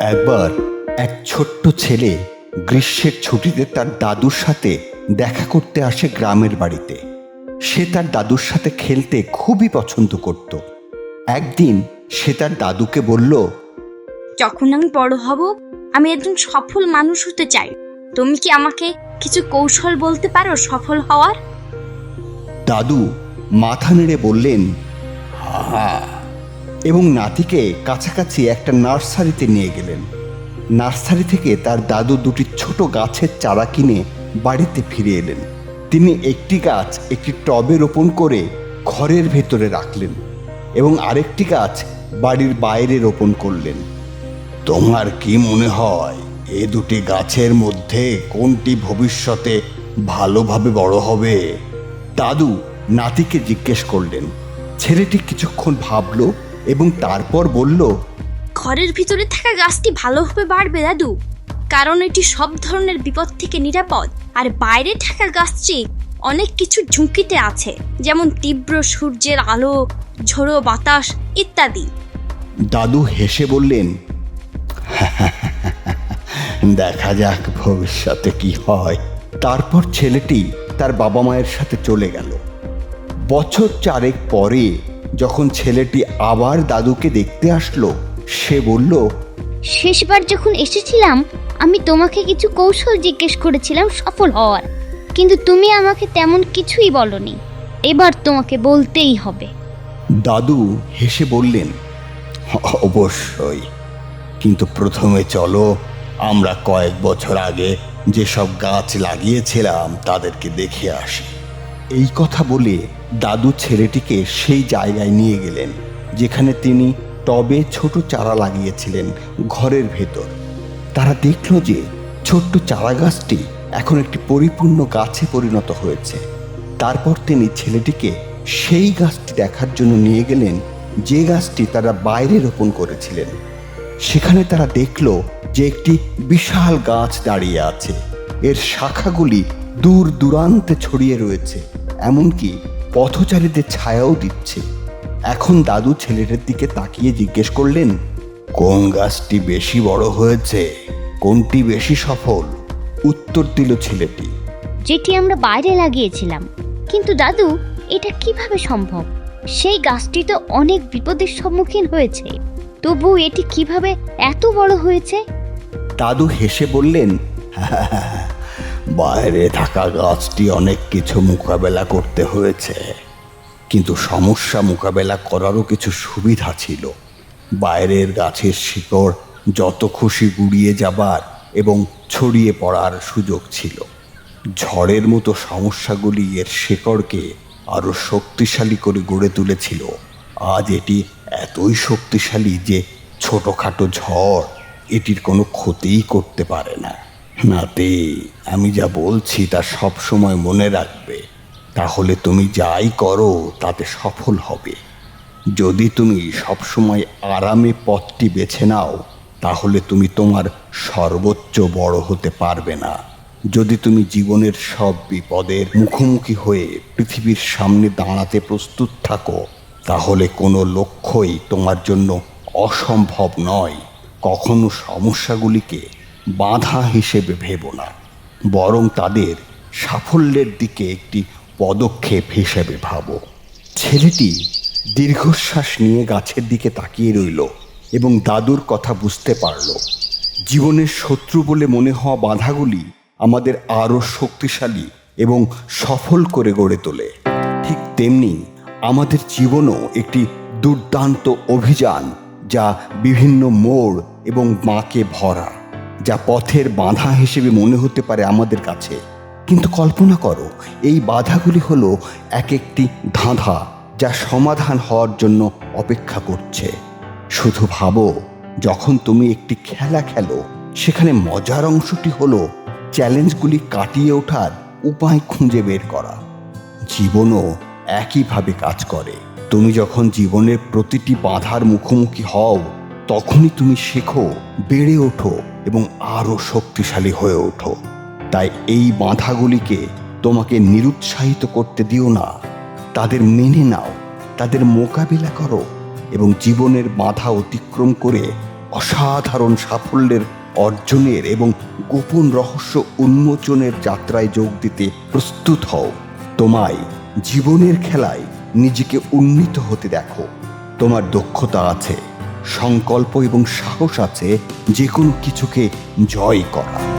একবার এক ছোট্ট ছেলে গ্রীষ্মের ছুটিতে তার দাদুর সাথে দেখা করতে আসে গ্রামের বাড়িতে। সে তার দাদুর সাথে খেলতে খুবই পছন্দ করত। একদিন সে তার দাদুকে বলল যখন আমি বড় হব আমি একজন সফল মানুষ হতে চাই। তুমি কি আমাকে কিছু কৌশল বলতে পারো সফল হওয়ার? দাদু মাথা নেড়ে বললেন হ্যাঁ এবং নাতিকে কাছাকাছি একটা নার্সারিতে নিয়ে গেলেন। নার্সারি থেকে তার দাদু দুটি ছোট গাছের চারা কিনে বাড়িতে ফিরে এলেন। তিনি একটি গাছ একটি টবে রোপণ করে ঘরের ভেতরে রাখলেন এবং আরেকটি গাছ বাড়ির বাইরে রোপণ করলেন। তোমার কি মনে হয় এ দুটি গাছের মধ্যে কোনটি ভবিষ্যতে ভালোভাবে বড় হবে? দাদু নাতিকে জিজ্ঞেস করলেন। ছেলেটি কিছুক্ষণ ভাবলো এবং তারপর বলল ঘরের ভিতরে থাকা গাছটি ভালোভাবে বাড়বে দাদু। কারণ এটি সব ধরনের বিপদ থেকে নিরাপদ। আর বাইরে থাকা গাছটি অনেক কিছু ঝুঁকিতে আছে যেমন তীব্র সূর্যের আলো ঝোড়ো বাতাস ইত্যাদি। দাদু হেসে বললেন দেখা যাক ভবিষ্যতে কি হয়। তারপর ছেলেটি তার বাবা মায়ের সাথে চলে গেল। বছর চারেক পরে যখন ছেলেটি আবার দাদুকে দেখতে আসলো সে বলল শেষবার যখন এসেছিলাম আমি তোমাকে কিছু কৌশল জিজ্ঞেস করেছিলাম সফল হওয়ার। কিন্তু তুমি আমাকে তেমন কিছুই বলনি। এবার তোমাকে বলতেই হবে। দাদু হেসে বললেন অবশ্যই। কিন্তু প্রথমে চলো আমরা কয়েক বছর আগে যেসব গাছ লাগিয়েছিলাম তাদেরকে দেখে আসি। এই কথা বলে দাদু ছেলেটিকে সেই জায়গায় নিয়ে গেলেন, যেখানে তিনি টবে ছোট চারা লাগিয়েছিলেন ঘরের ভেতর। তারা দেখল যে ছোট্ট চারা গাছটি এখন একটি পরিপূর্ণ গাছে পরিণত হয়েছে। তারপর তিনি ছেলেটিকে সেই গাছটি দেখার জন্য নিয়ে গেলেন, যে গাছটি তারা বাইরে রোপণ করেছিলেন। সেখানে তারা দেখল যে একটি বিশাল গাছ দাঁড়িয়ে আছে। এর শাখাগুলি দূর দূরান্তে ছড়িয়ে রয়েছে। এমনকি পথচারীদের ছায়াও দিচ্ছে। এখন দাদু ছেলেটার দিকে তাকিয়ে জিজ্ঞেস করলেন কোন গাছটি বেশি বড় হয়েছে? কোনটি বেশি সফল? উত্তর দিল ছেলেটি যেটি আমরা বাইরে লাগিয়েছিলাম। কিন্তু দাদু এটা কীভাবে সম্ভব? সেই গাছটি তো অনেক বিপদের সম্মুখীন হয়েছে। তবু এটি কীভাবে এত বড় হয়েছে? দাদু হেসে বললেন বাইরে থাকা গাছটি অনেক কিছু মোকাবেলা করতে হয়েছে। কিন্তু সমস্যা মোকাবেলা করারও কিছু সুবিধা ছিল। বাইরের গাছের শিকড় যত খুশি গুড়িয়ে যাবার এবং ছড়িয়ে পড়ার সুযোগ ছিল। ঝড়ের মতো সমস্যাগুলি এর শিকড়কে আরও শক্তিশালী করে গড়ে তুলেছিল। আজ এটি এতই শক্তিশালী যে ছোটোখাটো ঝড় এটির কোনো ক্ষতিই করতে পারে না। নাতে, আমি যা বলছি তা সব সময় মনে রাখবে। তাহলে তুমি যাই করো, তাতে সফল হবে। যদি তুমি সবসময় আরামে পথটি বেছে নাও, তাহলে তুমি তোমার সর্বোচ্চ বড় হতে পারবে না। যদি তুমি জীবনের সব বিপদের মুখোমুখি হয়ে পৃথিবীর সামনে দাঁড়াতে প্রস্তুত থাকো, তাহলে কোনো লক্ষ্যই তোমার জন্য অসম্ভব নয়। কখনো সমস্যাগুলিকে বাধা হিসেবে ভেবো না, বরং তাদের সাফল্যের দিকে একটি পদক্ষেপ হিসেবে ভাবো। ছেলেটি দীর্ঘশ্বাস নিয়ে গাছের দিকে তাকিয়ে রইল এবং দাদুর কথা বুঝতে পারল, জীবনের শত্রু বলে মনে হওয়া বাধাগুলি আমাদের আরও শক্তিশালী এবং সফল করে গড়ে তোলে। ঠিক তেমনি আমাদের জীবনও একটি দুর্দান্ত অভিযান যা বিভিন্ন মোড় এবং মাকে ভরা। যা পথের বাধা হিসেবে মনে হতে পারে আমাদের কাছে। কিন্তু কল্পনা করো, এই বাধাগুলি হলো এক একটি ধাঁধা যা সমাধান হওয়ার জন্য অপেক্ষা করছে। শুধু ভাবো, যখন তুমি একটি খেলা খেলো, সেখানে মজার অংশটি হলো চ্যালেঞ্জগুলি কাটিয়ে ওঠার উপায় খুঁজে বের করা। জীবনও একইভাবে কাজ করে। তুমি যখন জীবনের প্রতিটি বাধার মুখোমুখি হও, তখনই তুমি শেখো, বেড়ে ওঠো এবং আরও শক্তিশালী হয়ে ওঠো। তাই এই বাধাগুলিকে তোমাকে নিরুৎসাহিত করতে দিও না। তাদের মেনে নাও, তাদের মোকাবিলা করো এবং জীবনের বাধা অতিক্রম করে অসাধারণ সাফল্যের অর্জনের এবং গোপন রহস্য উন্মোচনের যাত্রায় যোগ দিতে প্রস্তুত হও। তোমায় জীবনের খেলায় নিজেকে উন্নীত হতে দেখো। তোমার দক্ষতা আছে। সংকল্প এবং সাহস আছে যে কোনো কিছুকে জয় করা।